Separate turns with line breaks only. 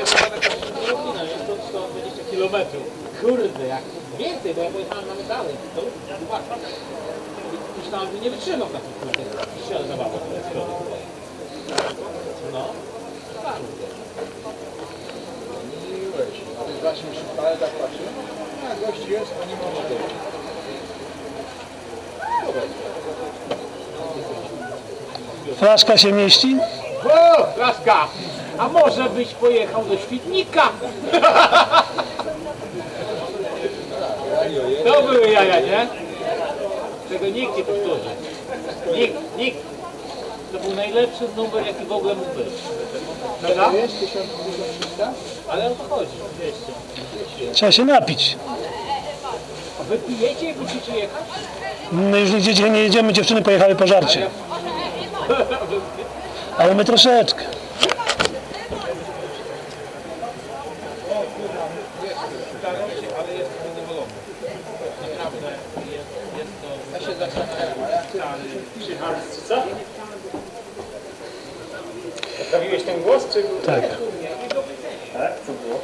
Godzina, jest to 120 km. Kurde, jak więcej, bo ja pojechałem nawet dalej. To. Myślałem, że nie wytrzymam na tym kurde. Strzel zabawa. No.
Miłeś. A ty właśnie już ale tak patrzył. A gość jest, a nie może dojść.
Flaszka się mieści?
O, klaska! A może byś pojechał do Świdnika? To były jaja, nie? Czego nikt nie powtórzy. Nikt, nikt. To był najlepszy numer, jaki w ogóle mógł być. Prawda?
To jest 1300?
Ale o to chodzi. 200.
Trzeba się napić.
A wy pijecie i musicie jechać?
My już nigdzie nie jedziemy, dziewczyny pojechały po żarcie. Ale my troszeczkę.
co? Poprawiłeś ten głos, czy...
Tak.
Tak, co było?